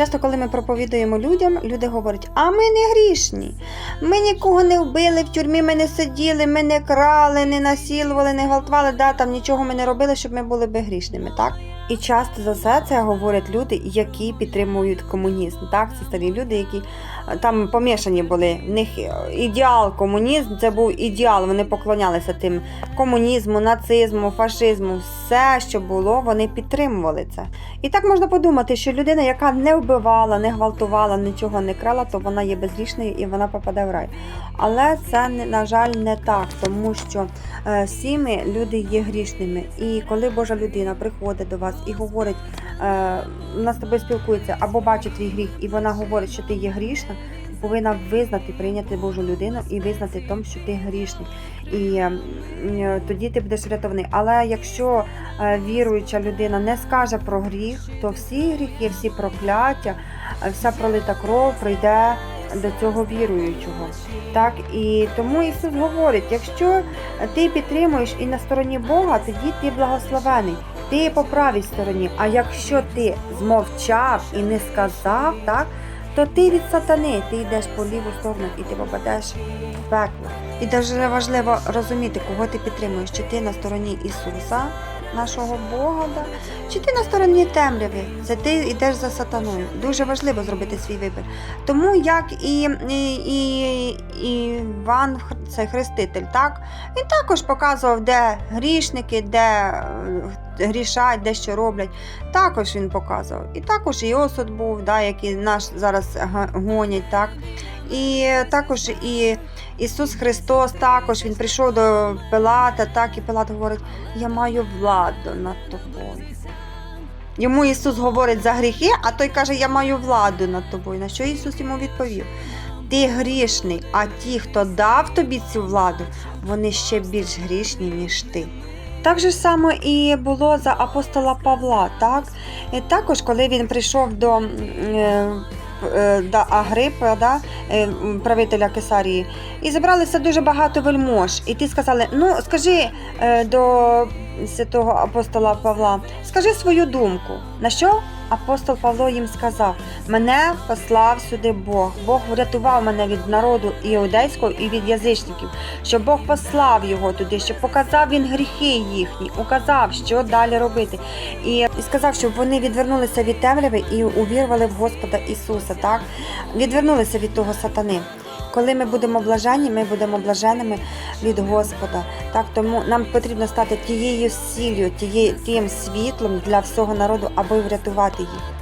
Часто, коли ми проповідуємо людям, люди говорять: а ми не грішні. Ми нікого не вбили в тюрмі, ми не сиділи, ми не крали, не насілували, не гвалтували, да, там нічого ми не робили, щоб ми були би грішними, так? І часто за все це говорять люди, які підтримують комунізм. Так, це старі люди, які е, там помішані були. В них е, ідеал комунізм це був ідеал. Вони поклонялися тим комунізму, нацизму, фашизму, все, що було, вони підтримували це. І так можна подумати, що людина, яка не вбивала, не гвалтувала, нічого не крала, то вона є безгрішною і вона попаде в рай. Але це на жаль не так, тому що е, всі ми люди є грішними. І коли Божа людина приходить до вас і говорить, е, вона з тобою спілкується або бачить твій гріх, і вона говорить, що ти є грішна, повинна визнати, прийняти Божу людину і визнати тому, що ти грішний. І е, тоді ти будеш врятований. Але якщо е, віруюча людина не скаже про гріх, то всі гріхи, всі прокляття, е, вся пролита кров прийде до цього віруючого. Так і тому Ісус говорить: якщо ти підтримуєш і на стороні Бога, тоді ти благословений. Ти по правій стороні. А якщо ти змовчав і не сказав, так, то ти від сатани, ти йдеш по ліву сторону і ти попадеш в пекло. І дуже важливо розуміти, кого ти підтримуєш, чи ти на стороні Ісуса, нашого Бога, да? чи ти на стороні темряви. Це ти йдеш за сатаною. Дуже важливо зробити свій вибір. Тому як і, і, і, і Іван, цей хреститель, так, він також показував, де грішники, де е, грішать, де що роблять. Також він показував. І також і осуд був, да, який наш зараз гонять. Так. І також і Ісус Христос, також Він прийшов до Пилата, так, і Пилат говорить: Я маю владу над тобою. Йому Ісус говорить за гріхи, а той каже, я маю владу над тобою. На що Ісус йому відповів? Ти грішний, а ті, хто дав тобі цю владу, вони ще більш грішні, ніж ти. Так же само і було за апостола Павла, так? І також, коли він прийшов до, е, до Агрипа, да, е, правителя Кесарії, і зібралися дуже багато вельмож. І ті сказали: ну, скажи е, до святого апостола Павла, скажи свою думку. На що апостол Павло їм сказав: Мене послав сюди Бог. Бог врятував мене від народу іудейського і від язичників, щоб Бог послав його туди, щоб показав він гріхи їхні, указав, що далі робити. І, і сказав, щоб вони відвернулися від темряви і увірвали в Господа Ісуса, так? Відвернулися від того сатани. Коли ми будемо блажені, ми будемо блаженими від Господа. Так тому нам потрібно стати тією сіллю, тією тим світлом для всього народу, аби врятувати їх.